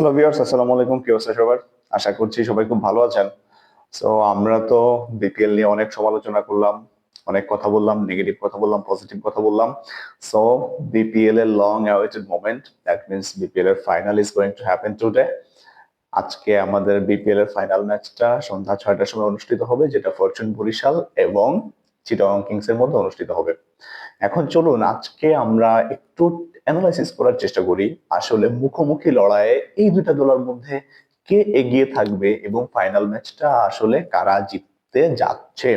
Hello viewers আসসালামু আলাইকুম। কি অবস্থা সবার? আশা করছি সবাই খুব ভালো আছেন। সো আমরা তো বিপিএল নিয়ে অনেক সমালোচনা করলাম, অনেক কথা বললাম নেগেটিভ কথা বললাম পজিটিভ কথা বললাম। সো বিপিএল এর long awaited moment that means BPL এর final is going to happen today আজকে আমাদের বিপিএল এর ফাইনাল ম্যাচটা সন্ধ্যা ছয়টার সময় অনুষ্ঠিত হবে, যেটা ফরচুন বরিশাল এবং চিটাগং কিংস এর মধ্যে অনুষ্ঠিত হবে। এখন চলুন, আজকে আমরা একটু অ্যানালাইসিস করার চেষ্টা করি, আসলে মুখোমুখি লড়াইয়ে এই দুটা দলের মধ্যে কে এগিয়ে থাকবে এবং ফাইনাল ম্যাচটা আসলে কারা জিততে যাচ্ছে?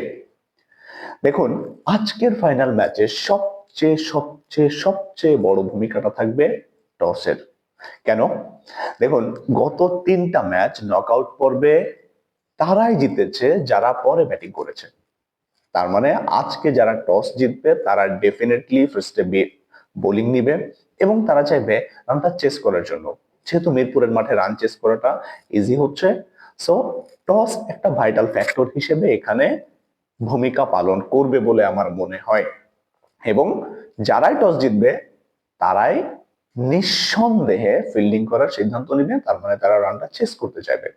দেখুন, আজকের ফাইনাল ম্যাচে সবচেয়ে সবচেয়ে সবচেয়ে বড় ভূমিকাটা থাকবে টসের। কেন? দেখুন, গত তিনটা ম্যাচ নকআউট পর্বে তারাই জিতেছে যারা পরে ব্যাটিং করেছে। তার মানে আজকে যারা টস জিতবে, তারা ডেফিনেটলি ফার্স্টে বোলিং নিবে এবং তারা চাইবে রানটা চেস করার জন্য। যেহেতু মিরপুরের মাঠে রান চেস করাটা ইজি হচ্ছে সো টস একটা ভাইটাল ফ্যাক্টর হিসেবে এখানে ভূমিকা পালন করবে বলে আমার মনে হয়। এবং যারাই টস জিতবে, তারাই নিঃসন্দেহে ফিল্ডিং করার সিদ্ধান্ত নেবে, তার মানে তারা রানটা চেস করতে চাইবে।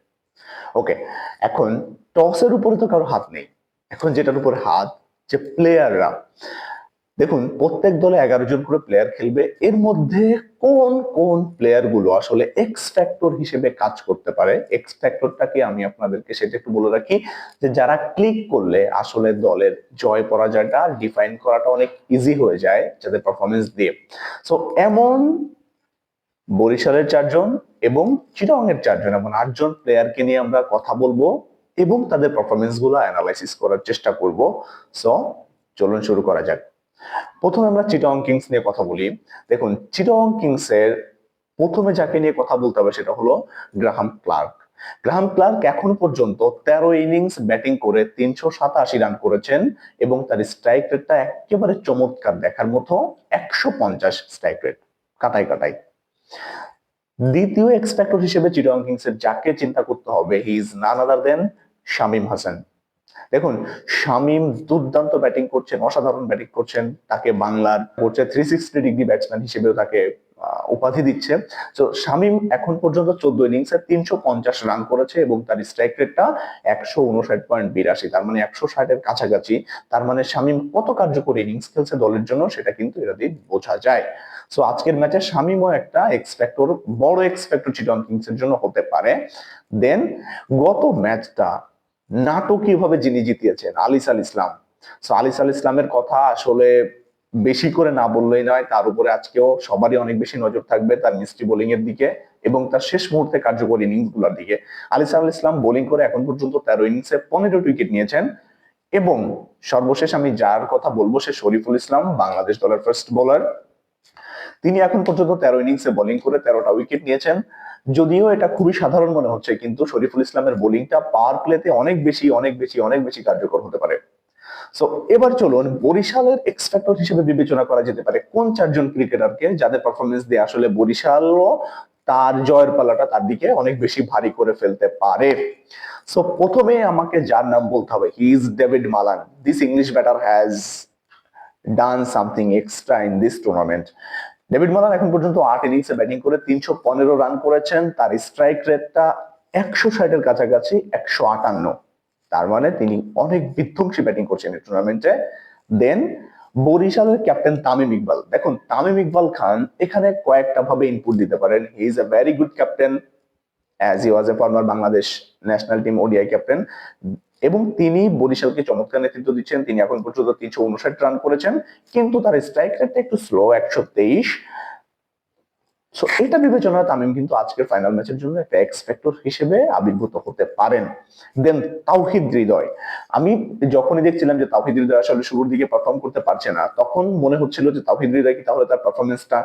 ওকে এখন টসের উপরে তো কারও হাত নেই। এখন যেটার উপরে হাত, যে প্লেয়াররা দেখুন, প্রত্যেক দলে এগারো জন করে প্লেয়ার খেলবে। এর মধ্যে কোন কোন প্লেয়ারগুলো আসলে এক্স ফ্যাক্টর হিসেবে কাজ করতে পারে? এক্স আমি আপনাদেরকে সেটা একটু বলে রাখি, যে যারা ক্লিক করলে আসলে দলের জয় পরাজয়টা ডিফাইন করাটা অনেক ইজি হয়ে যায় যাদের পারফরমেন্স দিয়ে। সো এমন বরিশালের চারজন এবং চিটং চারজন এমন আটজন প্লেয়ারকে নিয়ে আমরা কথা বলব এবং তাদের পারফরমেন্সগুলো অ্যানালাইসিস করার চেষ্টা করব। সো চলুন শুরু করা যাক। প্রথমে আমরা চিটং কিংস নিয়ে কথা বলি। দেখুন চিটং কিংস এর প্রথমে যাকে নিয়ে কথা বলতে হবে সেটা হলো গ্রাহাম ক্লার্ক গ্রাহাম ক্লার্ক এখন পর্যন্ত তেরো ইনিংস ব্যাটিং করে তিনশো সাতাশি রান করেছেন এবং তার স্ট্রাইক রেটটা একেবারে চমৎকার দেখার মতো একশো পঞ্চাশ স্ট্রাইক রেট কাটাই কাটাই দ্বিতীয় এক্সপেক্টর হিসেবে চিটং কিংস এর যাকে চিন্তা করতে হবে he is none other than Shamim Hasan দেখুন, শামীম দুর্দান্ত ব্যাটিং করছেন, অসাধারণ ব্যাটিং করছেন, তাকে বাংলার করছে থ্রি সিক্সটি ডিগ্রি ব্যাটসম্যান হিসেবেও তাকে উপাধি দিচ্ছে। তো শামীম এখন পর্যন্ত চোদ্দ ইনিংসে তিনশো পঞ্চাশ রান করেছে এবং তার স্ট্রাইক রেটটা একশো উনষাট পয়েন্ট বিরাশি, তার মানে একশো ষাটের কাছাকাছি। তার মানে শামীম কত কার্যকর ইনিংস খেলছে দলের জন্য সেটা কিন্তু এটা দিয়ে বোঝা যায়। সো আজকের ম্যাচে শামীমও একটা এক্সপেক্টর বড় এক্সপেক্টর চিটন কিংস এর জন্য হতে পারে। দেন গত ম্যাচটা নাটকীয়ভাবে যিনি জিতিয়েছেন, আলিস আল ইসলাম। সো আলিস আল ইসলামের কথা আসলে বেশি করে না বললেই নয়, তার উপরে আজকেও সবারই অনেক বেশি নজর থাকবে তার মিস্ট্রি বোলিং এর দিকে এবং তার শেষ মুহূর্তে কার্যকরী ইনিংসগুলোর দিকে। আলিস আল ইসলাম বোলিং করে এখন পর্যন্ত তেরো ইনিংসে পনেরো উইকেট নিয়েছেন এবং সর্বশেষ আমি যার কথা বলব সে শরীফুল ইসলাম, বাংলাদেশ দলের ফার্স্ট বোলার তিনি এখন পর্যন্ত তেরো ইনিংসে বোলিং করে তেরোটা উইকেট নিয়েছেন। যদিও এটা খুবই সাধারণ মনে হচ্ছে, কিন্তু শরীফুল ইসলামের বোলিংটা পাওয়ার প্লেতে অনেক বেশি অনেক বেশি অনেক বেশি কার্যকর হতে পারে। সো এবার চলুন বরিশালের এক্সপেক্টর হিসেবে বিবেচনা করা যেতে পারে। কোন চারজন ক্রিকেটারকে যাদের পারফরমেন্স দিয়ে আসলে বরিশালও তার জয়ের পালাটা তার দিকে অনেক বেশি ভারী করে ফেলতে পারে। সো প্রথমে আমাকে যার নাম বলতে হবে he is David Malan this English batter has done something extra in this tournament David Malan এখন পর্যন্ত আট ইনিংসে ব্যাটিং করে তিনশো পনেরো রান করেছেন। তার স্ট্রাইক রেটটা একশো ষাটের কাছাকাছি, একশো আটান্ন। তার মানে তিনি অনেক বিধ্বংসী ব্যাটিং করছেন এই টুর্নামেন্টে দেন বরিশালের ক্যাপ্টেন তামিম ইকবাল। দেখুন, তামিম ইকবাল খান এখানে কয়েকটা ভাবে ইনপুট দিতে পারেন। He is a very good captain as he was a former Bangladesh national team ODI captain এবং তিনি বরিশালকে চমৎকার নেতৃত্ব দিচ্ছেন। তিনি এখন পর্যন্ত তিনশো উনষাট রান করেছেন, কিন্তু তার স্ট্রাইক রেটটা একটু স্লো একশো তেইশ। সো এটা বিবেচনা তামিম কিন্তু আজকের ফাইনাল ম্যাচের জন্য একটা এক্সপেক্টর হিসেবে আবির্ভূত হতে পারেন। দেন তাওহিদ হৃদয়। আমি যখনই দেখছিলাম যে তাওহিদ হৃদয় আসলে শুরুর দিকে পারফর্ম করতে পারছে না, তখন মনে হচ্ছিল যে তাওহিদ হৃদয় কি তাহলে তার পারফরমেন্সটা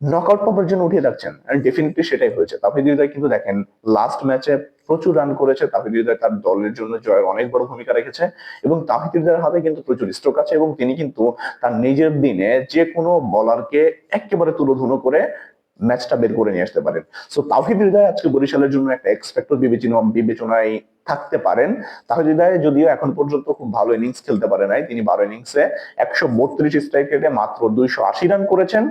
নকআউট পর্বের জন্য উঠিয়ে রাখছেন। ডেফিনেটলি সেটাই হয়েছে। তাহিদ হৃদয় কিন্তু দেখেন লাস্ট ম্যাচে প্রচুর রান করেছে তাহিদ তার দলের জন্য জয়ের অনেক বড় ভূমিকা রেখেছে এবং তাহিদ হৃদয়ের হাতে কিন্তু প্রচুর স্ট্রোক আছে এবং তিনি কিন্তু তার নিজের দিনে যে কোনো বলারকে একেবারে তুলোধুনো করে ম্যাচটা বের করে নিয়ে আসতে পারেন। সো তাহিদ হৃদয় আজকে বরিশালের জন্য একটা এক্সপেক্টর বিবেচনা, বিবেচনায় থাকতে পারেন। তাহিদ হৃদয় যদিও এখন পর্যন্ত খুব ভালো ইনিংস খেলতে পারে নাই, তিনি বারো ইনিংসে একশো বত্রিশ স্ট্রাইক রেটে মাত্র দুইশো আশি রান করেছেন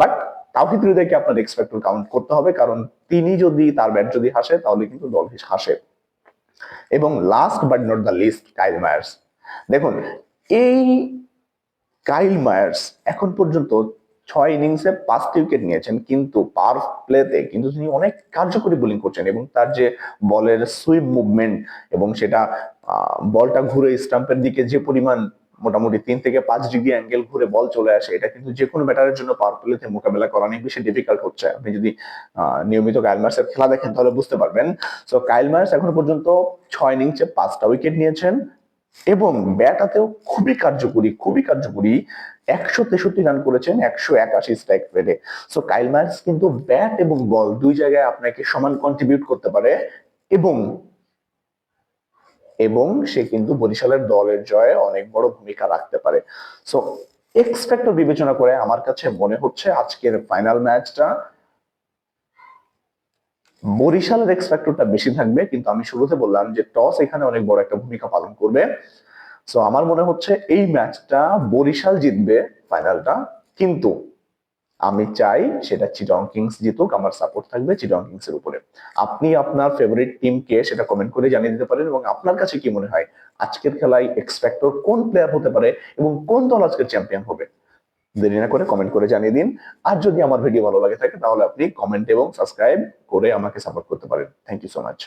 বাট তাওহিদ হৃদয়কে আপনার এক্স ফ্যাক্টর কাউন্ট করতে হবে, কারণ তিনি যদি তার ব্যাট যদি হাসে, তাহলে কিন্তু দল হাসে। এবং last but not the least Kyle Mayers দেখুন, এই কাইল মায়ার্স এখন পর্যন্ত ছয় ইনিংসে পাঁচটি উইকেট নিয়েছেন, কিন্তু পার প্লেতে কিন্তু তিনি অনেক কার্যকরী বোলিং করছেন এবং তার যে বলের সুইপ মুভমেন্ট এবং সেটা বলটা ঘুরে স্টাম্পের দিকে যে পরিমাণ মোটামুটি তিন থেকে পাঁচ ডিগ্রি অ্যাঙ্গেল ঘুরে বল চলে আসে। এটা কিন্তু যে কোনো ব্যাটারের জন্য পাওয়ার প্লেতে মোকাবেলা করা অনেক বেশি ডিফিকাল্ট হচ্ছে। আপনি যদি নিয়মিত কাইল মার্সের খেলা দেখেন তাহলে বুঝতে পারবেন। সো কাইল মার্স এখন পর্যন্ত ছয় ইনিংসে পাঁচটা উইকেট নিয়েছেন এবং ব্যাটাতেও খুবই কার্যকরী খুবই কার্যকরী একশো তেষট্টি রান করেছেন, একশো একাশি স্ট্রাইক রেটে সো কাইল মার্স কিন্তু ব্যাট এবং বল দুই জায়গায় আপনাকে সমান কন্ট্রিবিউট করতে পারে এবং এবং সে কিন্তু বরিশালের দলের জয়ে অনেক বড় ভূমিকা রাখতে পারে। সো এক্স বিবেচনা করে আমার কাছে মনে হচ্ছে আজকের ফাইনাল ম্যাচটা বরিশালের এক্স ফ্যাক্টরটা বেশি থাকবে। কিন্তু আমি শুরুতে বললাম যে টস এখানে অনেক বড় একটা ভূমিকা পালন করবে। সো আমার মনে হচ্ছে এই ম্যাচটা বরিশাল জিতবে ফাইনালটা কিন্তু আমি চাই সেটা চিটং কিংস জিতুক, আমার সাপোর্ট থাকবে চিটং কিংস এর উপরে। আপনি আপনার ফেভারিট টিমকে সেটা কমেন্ট করে জানিয়ে দিতে পারেন এবং আপনার কাছে কি মনে হয়? আজকের খেলায় এক্স ফ্যাক্টর কোন প্লেয়ার হতে পারে এবং কোন দল আজকের চ্যাম্পিয়ন হবে? দেরি না করে কমেন্ট করে জানিয়ে দিন। আর যদি আমার ভিডিও ভালো লাগে থাকে, তাহলে আপনি কমেন্ট এবং সাবস্ক্রাইব করে আমাকে সাপোর্ট করতে পারেন। Thank you so much